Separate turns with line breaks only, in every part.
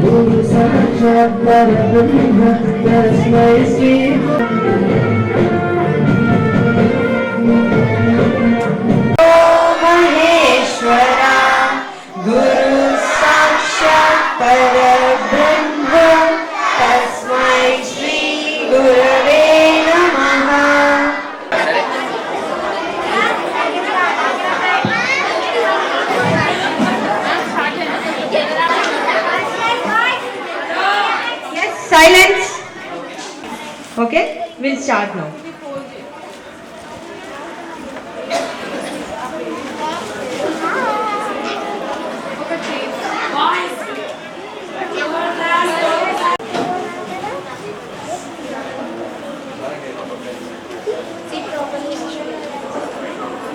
Guru Sahasrara Brahma
Tasmai Sri Okay, we'll start now.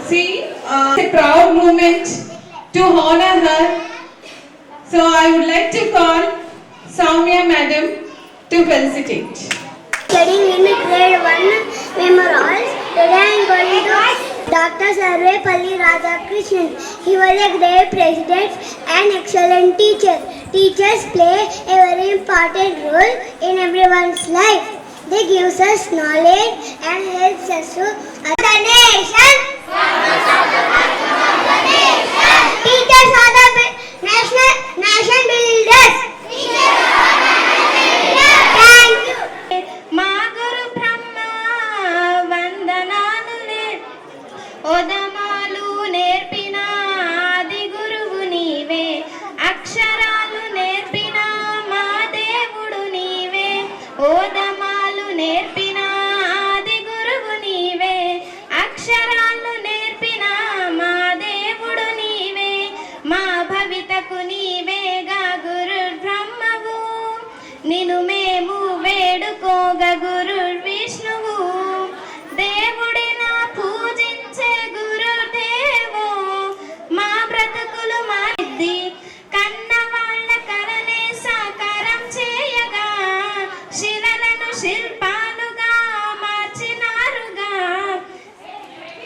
See, uh, a proud moment to honor her. So I would like to call Soumya Madam to felicitate.
Studying in grade 1 memorials. Today I am going to Dr. Sarvepalli Radhakrishnan. He was a great president and excellent teacher. Teachers play a very important role in everyone's life. They give us knowledge and helps us to the nation. Teachers are the
నిను మేము వేడుకోగ గురు విష్ణువు. దేవుడిన పూజించే గురుదేవో మా బ్రతుకులు మారిద్ది. కన్న వాళ్ళ కరనే సాకారం చేయగా. శిలలను శిల్పాలుగా మార్చినారుగా.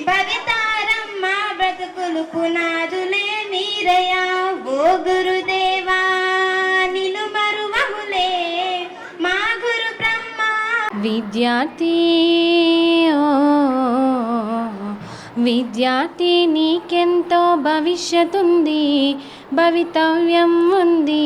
భవితారం మా బ్రతుకులు పునాదులే మీరయా. विद्यार्थी ओ। విద్యార్థి నీకెంతో భవిష్యత్తుంది భవితవ్యం ఉంది.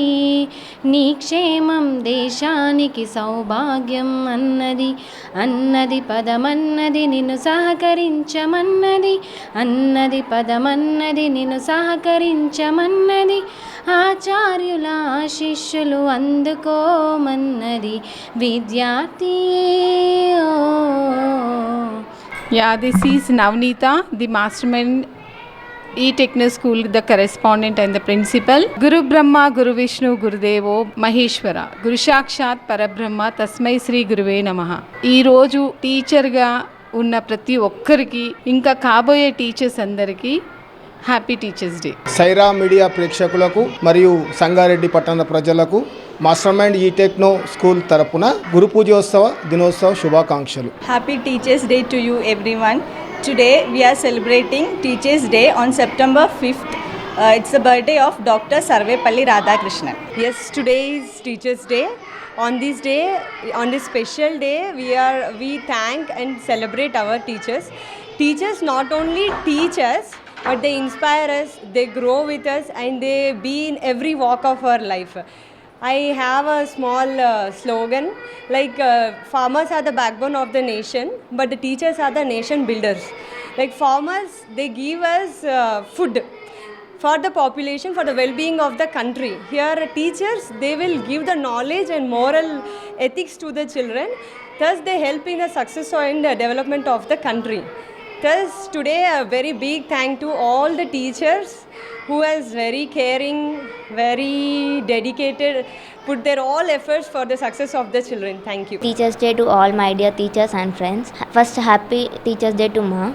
నీ క్షేమం దేశానికి సౌభాగ్యం అన్నది అన్నది పదమన్నది నిన్ను సహకరించమన్నది అన్నది పదమన్నది నిన్ను సహకరించమన్నది ఆచార్యుల శిష్యులు అందుకోమన్నది విద్యార్థి ఓ
Yeah, this is Navneeta, the mastermind e-techno school, the correspondent and the principal. Guru Brahma, Guru Vishnu, Gurudevo, Maheshwara, Guru Shakshat Parabrahma, తస్మై శ్రీ గురువే నమ ఈరోజు టీచర్గా ఉన్న ప్రతి ఒక్కరికి ఇంకా కాబోయే టీచర్స్ అందరికీ happy teachers day
Saira media ప్రేక్షకులకు మరియు సంగారెడ్డి పట్టణ ప్రజలకు మాస్టర్ మైండ్ ఈ టెక్నో స్కూల్ తరపున గురు పూజోత్సవ దినోత్సవ శుభాకాంక్షలు.
Happy teachers day to you every one today we're celebrating teachers day on September fifth it's the birthday of doctor
Sarvepalli Radhakrishnan as today is teachers day on this day on this special day we're we thank and celebrate our teachers teachers not only teachers but they inspire us, they grow with us, and they be in every walk of our life. I have a small uh, slogan like uh, farmers are the backbone of the nation, but the teachers are the nation builders. Like farmers, they give us uh, food for the population for the well-being of the country here teachers they will give the knowledge and moral ethics to the children thus they help in the success and the development of the country thus today a very big thank to all the teachers who has very caring very dedicated put their all efforts for the success of the children thank you
Teachers Day to all my dear teachers and friends. First, happy Teachers Day to Ma.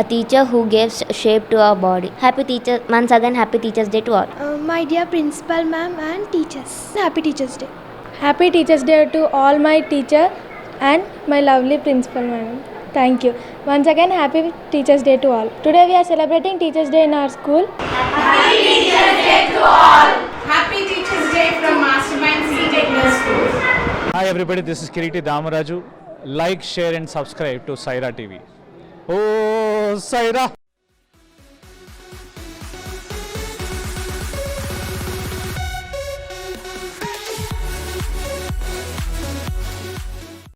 a teacher who gives shape to our body. Happy teacher, once again, happy Teachers Day to all.
Uh, my dear principal ma'am and teachers. Happy Teachers Day.
Happy Teachers Day to all my teacher and my lovely principal madam. Thank you. Once again, happy Teachers Day to all. Today we are celebrating Teachers Day in our school.
Happy Teachers Day from Mastermind C Techno School.
Hi everybody, this is Kiriti Damaraju. Like, share and subscribe to Saira TV. Oh, Saira!